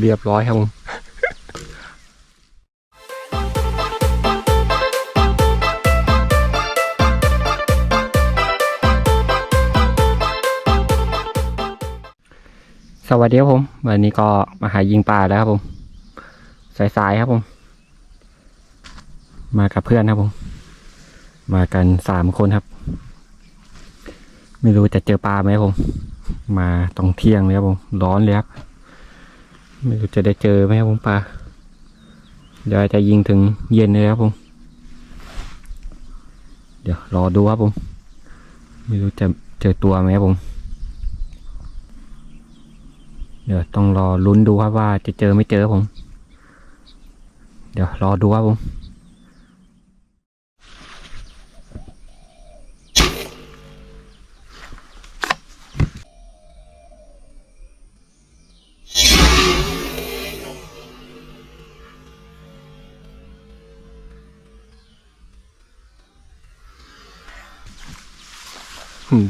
เรียบร้อยครับผมสวัสดีครับผม วันนี้ก็มาหายิงปลาแล้วครับผม สายๆครับผม มากับเพื่อนครับผม มากันสามคนครับ ไม่รู้จะเจอปลาไหมครับผม มาตรงเที่ยงเลยครับผม ร้อนเลยครับ ไม่รู้จะได้เจอไหมครับผมปลาเดี๋ยวจะยิงถึงเย็นเลยครับผม เดี๋ยวรอดูครับผม ไม่รู้จะเจอตัวไหมครับผม เดี๋ยวต้องรอลุ้นดูครับว่าจะเจอไม่เจอครับผม เดี๋ยวรอดูครับผม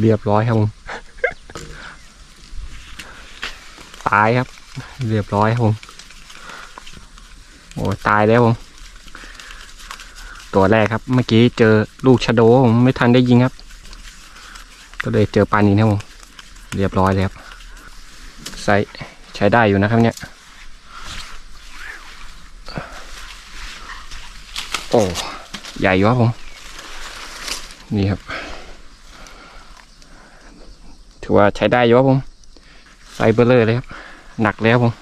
เรียบร้อยครับผมตายครับ เรียบร้อยครับผมโอ้ตายแล้วผมตัวแรกครับ เมื่อกี้เจอลูกชะโดผมไม่ทันได้ยิงครับ ก็เลยเจอปลานินครับผมเรียบร้อยเลยครับไซส์ใช้ได้อยู่นะครับเนี่ย โอ้ ใหญ่อยู่ครับผม นี่ครับ ถือว่าใช้ได้อยู่ครับผมไซเบลเลอร์เลยครับ หนักแล้วผม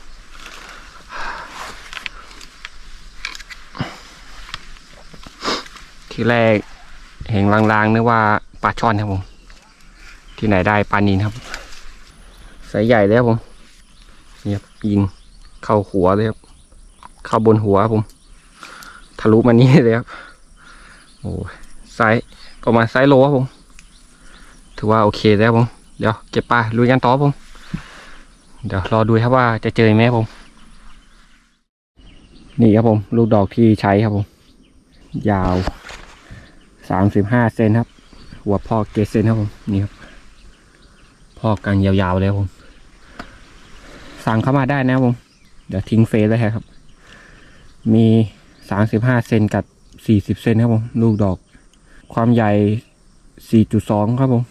ที่แรกเห็นลางๆนึกว่าปลาช่อนครับผม ที่ไหนได้ปลานินครับไซส์ใหญ่แล้วผมนี่ครับยิงเข้าหัวเลยครับ เข้าบนหัวผม ทะลุมานี่เลยครับโอ้ไซส์ประมาณไซส์โลครับผม ถือว่าโอเคแล้วผม เดี๋ยวเก็บปลาลุยกันต่อผมเดี๋ยวรอดูครับว่าจะเจอไหมผม นี่ครับผม ลูกดอกที่ใช้ครับผม ยาวสามสิบห้าเซนครับ หัวพอกเกตเซนครับผมนี่ครับพอกกันยาวๆเลยผมสั่งเข้ามาได้นะครับผม เดี๋ยวทิ้งเฟซไว้ครับ มีสามสิบห้าเซนกับสี่สิบเซนครับผม ลูกดอก ความใหญ่สี่จุดสองครับผม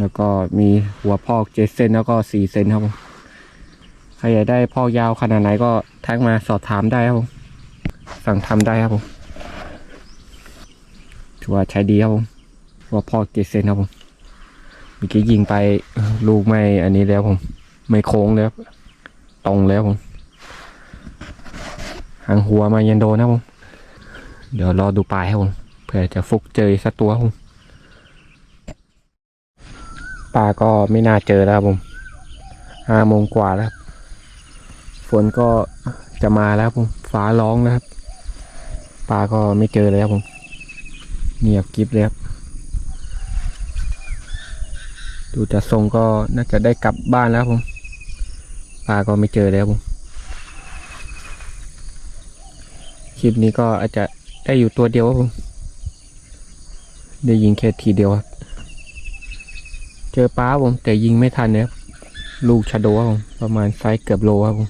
แล้วก็มีหัวพอกเจ็ดเซนแล้วก็สี่เซนครับผมใครอยากได้พอกยาวขนาดไหนก็ทักมาสอบถามได้ครับผมสั่งทำได้ครับผมถือว่าใช้ดีครับผมหัวพอกเจ็ดเซนครับผมเมื่อกี้ยิงไปลูกไม่อันนี้แล้วผม ไม่โค้งเลยครับตรงแล้วผมหางหัวมายันโดนะครับผมเดี๋ยวรอดูปลายครับผมเผื่อจะฟุกเจอสักตัวครับผม ปลาก็ไม่น่าเจอแล้วครับผมห้าโมงกว่าแล้วฝนก็จะมาแล้วผมฟ้าร้องแล้วครับปลาก็ไม่เจอเลยครับผมเงียบกริบเลยครับดูจะทรงก็น่าจะได้กลับบ้านแล้วผมปลาก็ไม่เจอแล้วครับผมคลิปนี้ก็อาจจะได้อยู่ตัวเดียวครับผมได้ยิงแค่ทีเดียวครับ เจอปลาผม แต่ยิงไม่ทันเนี่ยครับลูกชะโดผมประมาณไซส์เกือบโลครับผม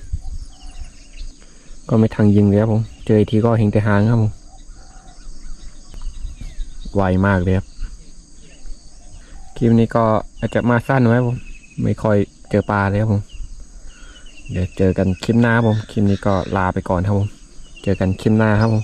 ก็ไม่ทันยิงเลยครับผม เจออีกทีก็เห็นแต่หางครับผม ไวมากเลยครับ คลิปนี้ก็อาจจะมาสั้นไว้ผม ไม่ค่อยเจอปลาเลยครับผม เดี๋ยวเจอกันคลิปหน้าครับผม คลิปนี้ก็ลาไปก่อนครับผม เจอกันคลิปหน้าครับผม